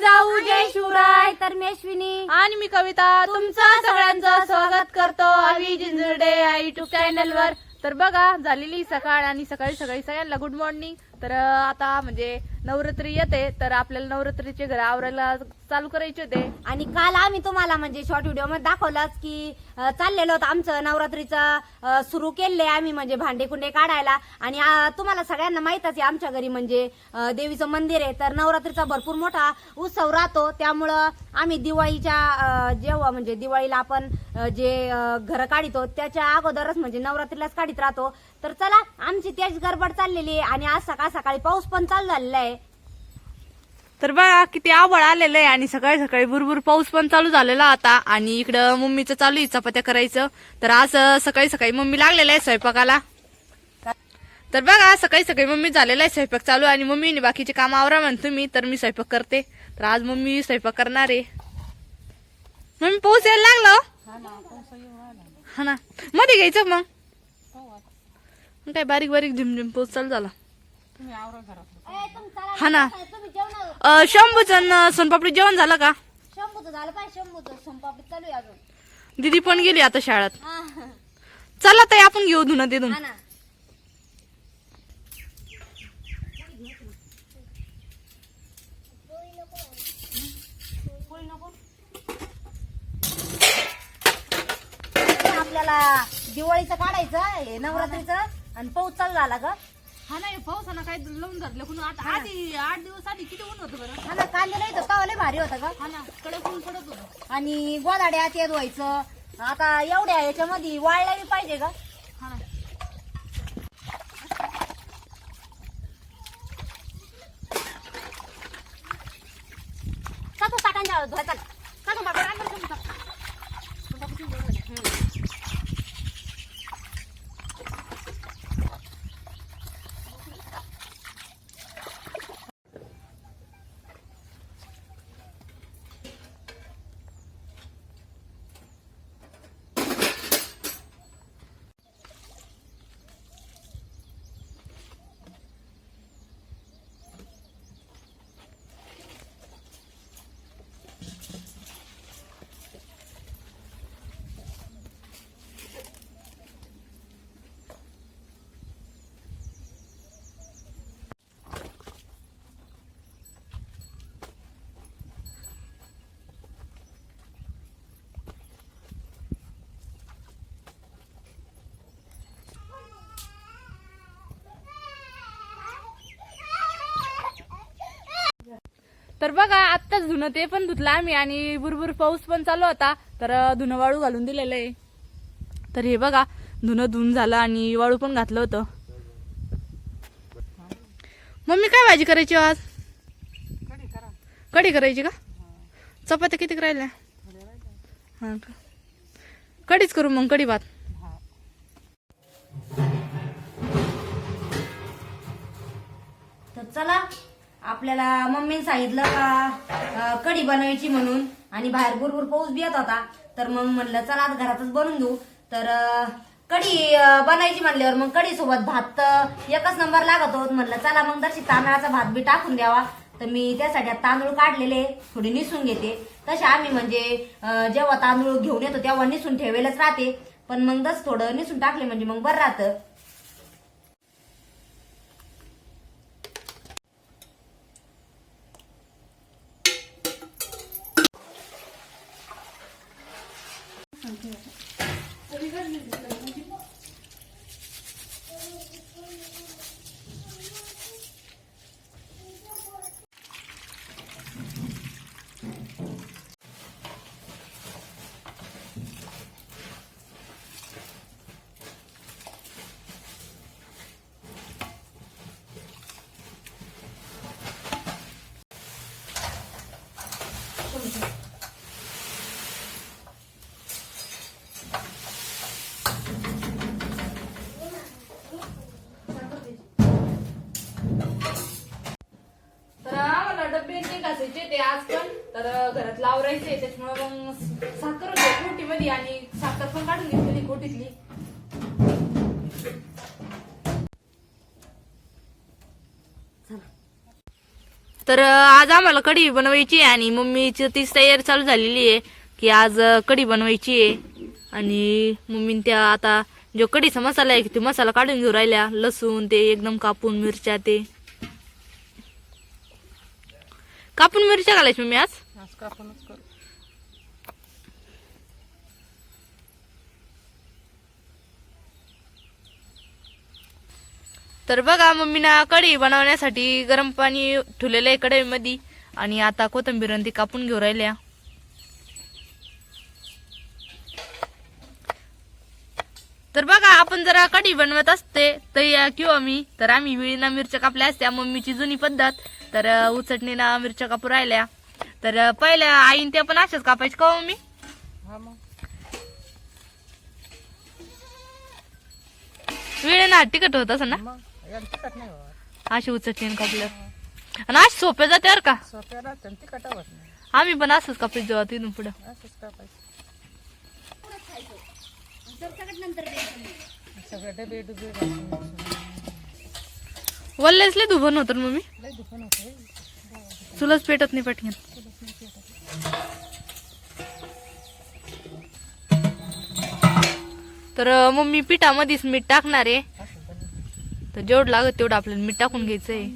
जिजाऊ जय शिवराय तर मी अश्विनी आणि मी कविता तुमचं सगळ्यांचं स्वागत करतो. आम्ही जिंजुर्डे या युट्यूब चॅनल वर. तर बघा झालेली सकाळ आणि सकाळी सकाळी सगळ्यांना गुड मॉर्निंग तर आता म्हणजे नवरात्री येते तर आपल्याला नवरात्रीचे घर आवरायला चालू करायचे होते. आणि काल आम्ही तुम्हाला म्हणजे शॉर्ट व्हिडिओमध्ये दाखवलंच की अं, चाललेलं होतं आमचं. नवरात्रीचं सुरू केले आम्ही म्हणजे भांडे कुंडे काढायला. आणि तुम्हाला सगळ्यांना माहितच आहे आमच्या घरी म्हणजे अं, देवीचं मंदिर आहे. तर नवरात्रीचा भरपूर मोठा उत्सव राहतो. त्यामुळं आम्ही दिवाळीच्या अं, जेव्हा म्हणजे दिवाळीला आपण अं, जे घर काढितो त्याच्या अगोदरच म्हणजे नवरात्रीलाच काढीत राहतो. तर चला आमची तेच गडबड चाललेली आहे आणि आज सकाळ सकाळी पाऊस पण चालू झालेला आहे. तर बघा किती आवड आलेलं आहे आणि सकाळी सकाळी भरपूर पाऊस पण चालू झालेला आता आणि इकडं मम्मीचं चालू आहे चपात्या करायचं. तर आज सकाळी सकाळी मम्मी लागलेलं आहे स्वयंपाकाला. तर बघा सकाळी सकाळी मम्मी झालेला आहे स्वयंपाक चालू आणि मम्मीने बाकीचे काम आवरा म्हणतो मी तर मी स्वयंपाक करते. तर आज मम्मी स्वयंपाक करणार आहे. मम्मी पाऊस यायला लागला हो? हा ना. मध्ये घ्यायचं मग? काय बारीक बारीक झिमझिम पाऊस चालू झाला. हा ना. तुम्ही जेवण अं, शंभूचं सोनपापडी जेवण झालं का? शंभूचं झालं पाहिजे शंभूचं. संपापी चालू आहे अजून. दीदी पण गेली आता शाळेत. हा. चला ताई आपण घेऊ धुणं ते धुणं हा ना. आपल्याला दिवाळीचं काढायचं हे नवरात्रीचं. आणि पाऊस चालू झाला ग. हा नाही पावसानं काय लावून धरलं कुणी? आता आधी आठ दिवस आधी किती ऊन होतं बरं? हा ना कांदे नाही तर तवा लय भारी होतं ग. हा ना कडक ऊन पडत होतं. आणि गोदाड्या ते धुवायचं. आता एवढ्या याच्यामध्ये वाळल्या बी पाहिजे ग. हा ना. सातू टाकांच्या धुवायचा सातू बाबा रांगोळी घेऊन टाक. तर बघा आत्ताच धुणं ते पण धुतलं आम्ही आणि भुरभुर पाऊस पण चालू होता तर धुणं वाळू घालून दिलेलं आहे. तर हे बघा धुणं धुवून झालं आणि वाळू पण घातलं होतं. मम्मी काय भाजी करायची हो आज? कढी करायची का? चपात्या किती राहिल्या? हां का? कढीच करू मग कढी भात. तर चला आपल्याला मम्मीने सांगितलं का कढी बनवायची म्हणून आणि बाहेर भरपूर पाऊस बी येत होता. तर मग म्हणलं चला आज घरातच बनवून देऊ. तर कढी बनायची म्हणल्यावर मग कढी सोबत भात तर एकच नंबर लागत होत. म्हणलं चला मग दरशी तांदळाचा भात बी टाकून द्यावा. तर मी त्यासाठी तांदूळ काढलेले थोडे निसून घेते. तसे आम्ही म्हणजे जेव्हा तांदूळ घेऊन येतो तेव्हा निसून ठेवेलच राहते. पण मग तसं थोडं निसून टाकले म्हणजे मग बरं राहतं. तर घरात लावरायचंय त्याच्यामुळे मग साखर होती कोटीमध्ये आणि साखर पण काढून घेतलेली कोटीतली तर आज आम्हाला कढी बनवायची आहे आणि मम्मीची तीच तयारी चालू झालेली आहे की आज कढी बनवायची आहे. आणि मम्मीने त्या आता जो कढीचा मसाला आहे तो मसाला काढून घेऊ राहिल्या. लसूण ते एकदम कापून मिरच्या ते. कापून मिरच्या घालायची मम्मी आज? आज कापूनच करू. तर बघा मम्मीना कढी बनवण्यासाठी गरम पाणी ठेवलेलं आहे कढईमध्ये. आणि आता कोथिंबीर ती कापून घेऊ राहिल्या. तर बघा आपण जरा कढी बनवत असते तर किंवा मी तर आम्ही विळीना मिरच्या कापल्या असत्या मम्मीची जुनी पद्धत. तर उचटणीना मिरच्या कापू राहिल्या. तर पहिल्या आईन त्या पण अशाच कापायच्या का हो मम्मी हा मग. वेळेना तिकट होत असं ना? मग याला तिखट नाही होत. अशी उचटणीनं कापलं. आणि अशी सोपे जाते बरं का? सोप्या राहते आणि तिखट होत नाही. आम्ही पण असंच कापायचं जेव्हा तिथून पुढं. असंच कापायचं. सगळे डबे डुबे घासून वल्लेच लय धुबन होतं ना मम्मी? लय दुकान होतं चुलच पेटत नाही पटकन. तर मग मम्मी पिठामध्येच मीठ टाकणार आहे. तर जेवढं लागत तेवढं आपल्याला मीठ टाकून घ्यायचंय.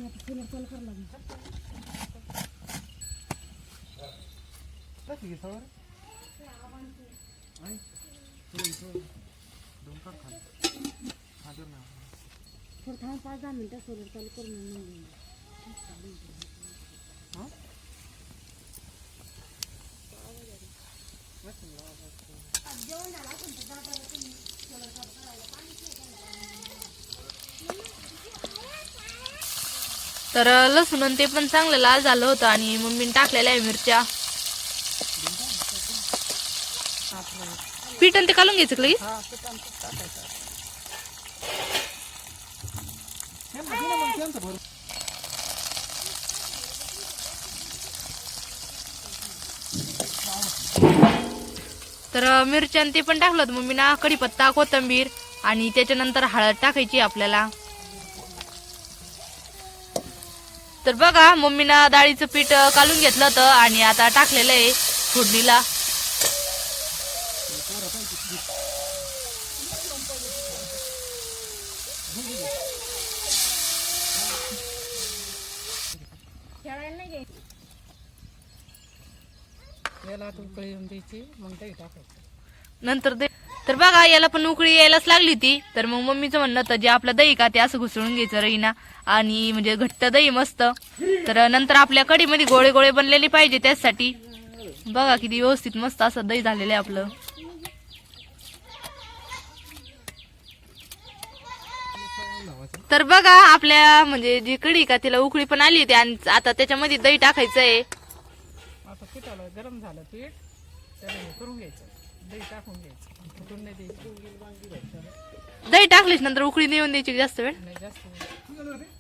तर लसूण आणि ते पण चांगलं लाल झालं होतं आणि मम्मीने टाकलेल्या आहे मिरच्या. पीठ आणि ते काढून घ्यायचं लगेच? टाकायचं. तर अं, मिरच्या ते पण टाकलं होतं. मम्मीना कढीपत्ता कोथिंबीर आणि त्याच्यानंतर हळद टाकायची आपल्याला. तर बघा मम्मीना डाळीचं पीठ कालून काढून घेतलं होतं आणि आता टाकलेलं आहे फोडणीला. याला आता उकळी येऊन द्यायची मग दही टाकायचं. नंतर दे. तर बघा याला पण उकळी यायलाच लागली होती. तर मग मम्मीचं म्हणणं होतं जे आपलं दही का ते असं घुसळून घ्यायचं रईना आणि म्हणजे घट्ट दही मस्त. तर नंतर आपल्या कढीमध्ये गोळे गोळे बनलेले पाहिजे त्याचसाठी. बघा किती व्यवस्थित मस्त असं दही झालेलं आहे आपलं. तर बघा आपल्या म्हणजे जी कढी का तिला उकळी पण आली होती. आणि आता त्याच्यामध्ये दही टाकायचं आहे. पिठाला गरम झालं पीठ त्याला हे करून घ्यायचं. दही टाकून घ्यायचं. फुटून नाही द्यायचं. दही टाकलीच नंतर उकळी नाही येऊन द्यायची जास्त वेळ? नाही जास्त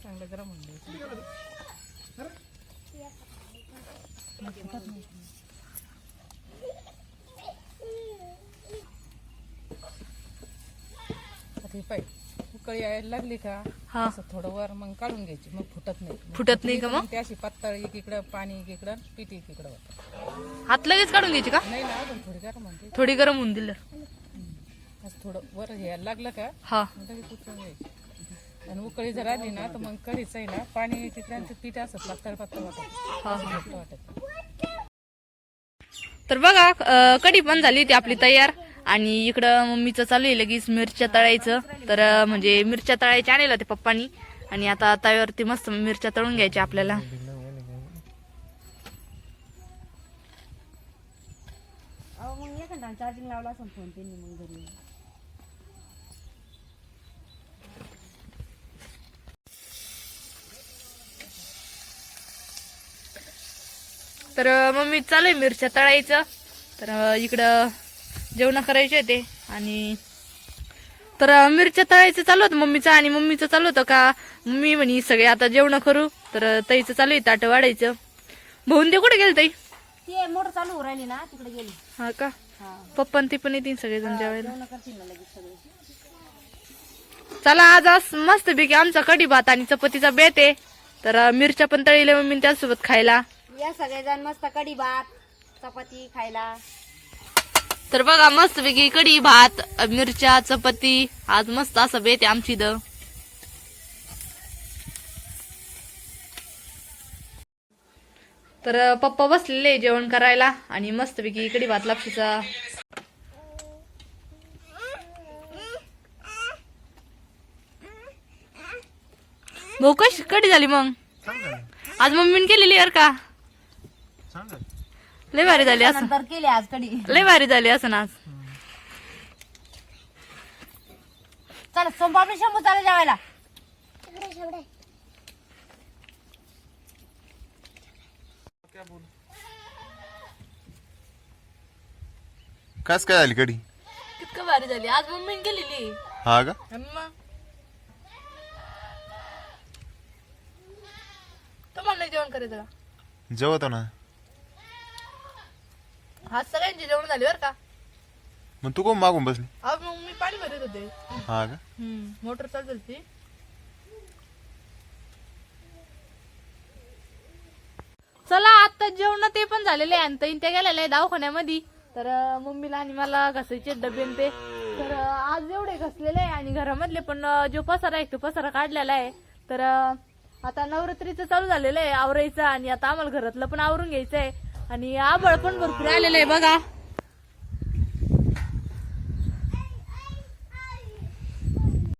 चांगलं गरम होऊन द्यायचं. हे पाय. उकळी यायला लागली का? हा. असं थोडं वर मग काढून घ्यायची मग फुटत नाही. मग फुटत नाही का मग ते अशी पातळ एकीकडं पाणी एकीकडं पीठ एकीकडं होतं. हात लगेच काढून घ्यायची का? नाही ना अजून थोडी गरम म्हणते थोडी गरम होऊन दिलं. असं थोडं वर यायला लागलं का? हा. मग लगेच उचलून घ्यायची. आणि उकळी जर आली ना तर मग कढीच आहे ना पाणी एकीकडं पीठ असं पातळ पातळ वाटत हा हा. घट्ट वाटत. तर बघा अं, कढी पण झाली होती आपली तयार. आणि इकडं मम्मीचं चालू आहे लगेच मिरच्या तळायचं. तर म्हणजे मिरच्या तळायच्या आणल्या होत्या पप्पानी. आणि आता तव्यावरती मस्त मिरच्या तळून घ्यायच्या आपल्याला. अहो मग एखादा चार्जिंग लावला असं फोन त्यांनी मग घरी. तर मम्मी चालू आहे मिरच्या तळायचं. तर इकडं जेवण करायचे होते. आणि तर मिरच्या तळायचं चालू होतं मम्मीचं आणि मम्मीचं चालू होतं का? मम्मी म्हणे सगळे आता जेवण करू. तर ताईचं चालू आहे ताटं वाढायचं. भाऊन ते कुठे गेलं ताई? ते मोटर चालू राहिली ना तिकडे गेली. हा का? हा. पप्पा ते पण येतील सगळेजण जेवायला. चला आज आज मस्त पैकी आमचा कढी भात आणि चपातीचा बेत आहे. तर मिरच्या पण तळीले मम्मी त्याचसोबत खायला. या सगळेजण मस्त कढी भात चपाती खायला. तर बघा मस्त पैकी कढी भात मिरच्या चपाती. आज मस्त असं बेत आमची इथं. तर पप्पा बसलेले जेवण करायला आणि मस्त पैकी कढी भात लापशीचा. भाऊ कशी कढी झाली मग? आज मम्मीने केलेली यार का? लय भारी झाली असं. नंतर केली आज कढी लय भारी झाली असं आज. चला सोमवार शंभू चालू जेवायला. कस काय झाली कडी? कितकं भारी झाली. आज मम्मीने केलेली. हा का? तुम्हाला नाही जेवण करायचं का? जेवतो ना. आज सगळ्यांची जेवण झाली बरं का? मग तू कोण मागून बसली? आज मग मी पाणी भरत होते. हा का? मोटर चालू झाली चला आता जेवण ते पण झालेले आहे. आणि ताईन त्या गेलेल्या आहे दवाखान्यामध्ये. तर अं, मम्मीला आणि मला घसायचे डबे आणि ते. तर अं, आज एवढे घसलेले आहे आणि घरामधले पण अं, जो पसारा आहे तो पसारा काढलेला आहे. तर अं, आता नवरात्रीचं चालू झालेलं आहे आवरायचं आणि आता आम्हाला घरातलं पण आवरून घ्यायचं आहे आणि आबळ पण भरपूर आलेलं आहे बघा.